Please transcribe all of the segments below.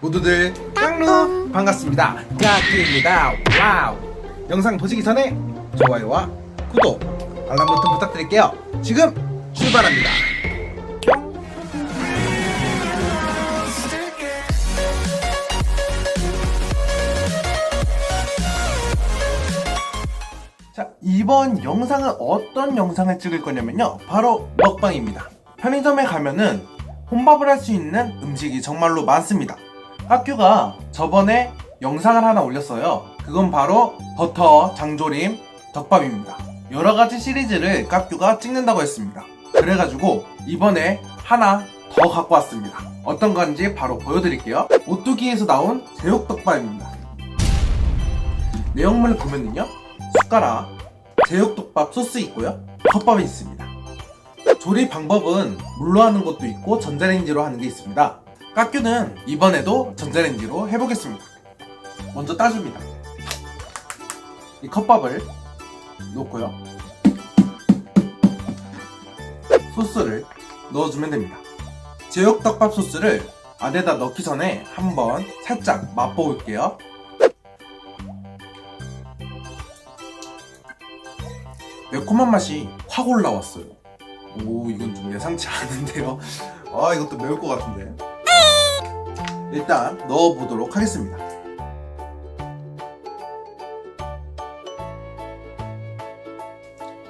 모두들 깡루 반갑습니다. 까끼입니다. 와우. 영상 보시기 전에 좋아요와 구독 알람 버튼 부탁드릴게요. 지금 출발합니다. 자 이번 영상은 어떤 영상을 찍을 거냐면요. 바로 먹방입니다. 편의점에 가면은 혼밥을 할 수 있는 음식이 정말로 많습니다 학교가 저번에 영상을 하나 올렸어요 그건 바로 버터 장조림 덮밥입니다 여러 가지 시리즈를 깍규가 찍는다고 했습니다 그래가지고 이번에 하나 더 갖고 왔습니다 어떤 건지 바로 보여드릴게요 오뚜기에서 나온 제육덮밥입니다 내용물을 보면은요 숟가락, 제육덮밥 소스 있고요. 컵밥이 있습니다. 조리 방법은 물로 하는 것도 있고 전자레인지로 하는 게 있습니다. 깍규는 이번에도 전자레인지로 해보겠습니다. 먼저 따줍니다. 이 컵밥을 놓고요. 소스를 넣어주면 됩니다. 제육덮밥 소스를 안에다 넣기 전에 한번 살짝 맛보을게요. 매콤한 맛이 확 올라왔어요. 오, 이건 좀 예상치 않은데요. 아, 이것도 매울 것 같은데. 일단 넣어보도록 하겠습니다.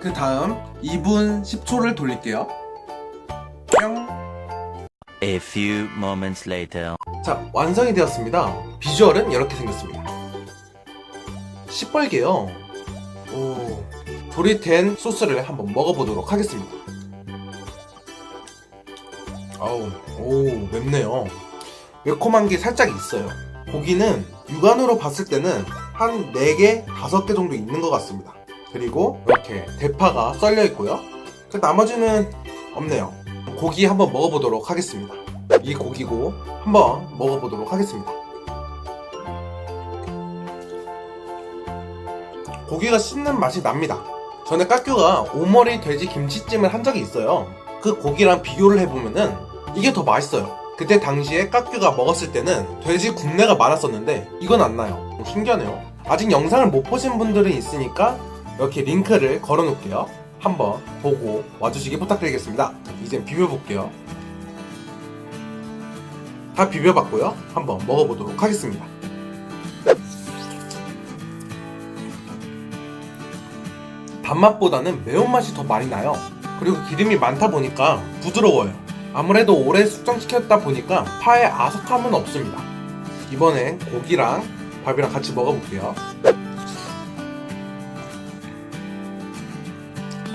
그 다음 2분 10초를 돌릴게요. 뿅. A few moments later. 자, 완성이 되었습니다. 비주얼은 이렇게 생겼습니다. 시뻘개요. 오, 조리된 소스를 한번 먹어보도록 하겠습니다. 아우, 오, 맵네요. 매콤한 게 살짝 있어요. 고기는 육안으로 봤을 때는 한 4개, 5개 정도 있는 것 같습니다. 그리고 이렇게 대파가 썰려 있고요. 그 나머지는 없네요. 고기 한번 먹어보도록 하겠습니다. 이 고기고 한번 먹어보도록 하겠습니다. 고기가 씹는 맛이 납니다. 전에 깍규가 오머리 돼지 김치찜을 한 적이 있어요. 그 고기랑 비교를 해보면은 이게 더 맛있어요. 그때 당시에 깍규가 먹었을 때는 돼지 군내가 많았었는데 이건 안 나요. 오, 신기하네요. 아직 영상을 못 보신 분들은 있으니까 이렇게 링크를 걸어 놓을게요. 한번 보고 와주시기 부탁드리겠습니다. 이제 비벼볼게요. 다 비벼봤고요. 한번 먹어보도록 하겠습니다. 단맛보다는 매운맛이 더 많이 나요. 그리고 기름이 많다 보니까 부드러워요. 아무래도 오래 숙성시켰다 보니까 파의 아삭함은 없습니다. 이번엔 고기랑 밥이랑 같이 먹어볼게요.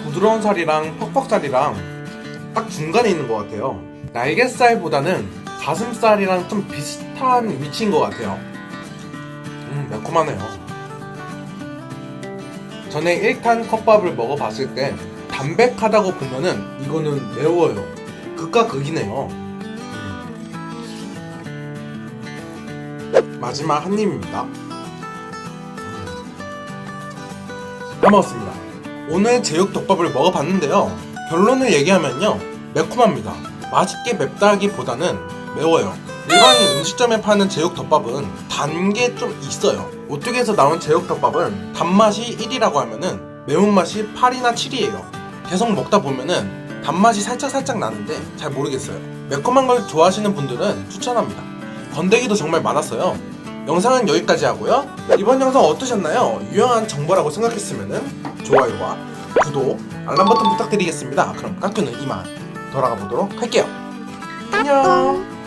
부드러운 살이랑 퍽퍽살이랑 딱 중간에 있는 것 같아요. 날개살보다는 가슴살이랑 좀 비슷한 위치인 것 같아요. 음, 매콤하네요. 전에 1탄 컵밥을 먹어봤을 때 담백하다고 보면은 이거는 매워요. 극과 극이네요. 음. 마지막 한 입입니다. 다 먹었습니다. 오늘 제육 덮밥을 먹어봤는데요. 결론을 얘기하면요. 매콤합니다. 맛있게 맵다기보다는 매워요. 일반 음식점에 파는 제육 덮밥은 단 게 좀 있어요. 오뚜기에서 나온 제육 덮밥은 단맛이 1이라고 하면은 매운맛이 8이나 7이에요. 계속 먹다 보면은 단맛이 살짝살짝 나는데 잘 모르겠어요. 매콤한 걸 좋아하시는 분들은 추천합니다. 건더기도 정말 많았어요. 영상은 여기까지 하고요. 이번 영상 어떠셨나요? 유용한 정보라고 생각했으면 좋아요와 구독, 알람 버튼 부탁드리겠습니다. 그럼 깍두는 이만 돌아가 보도록 할게요. 안녕.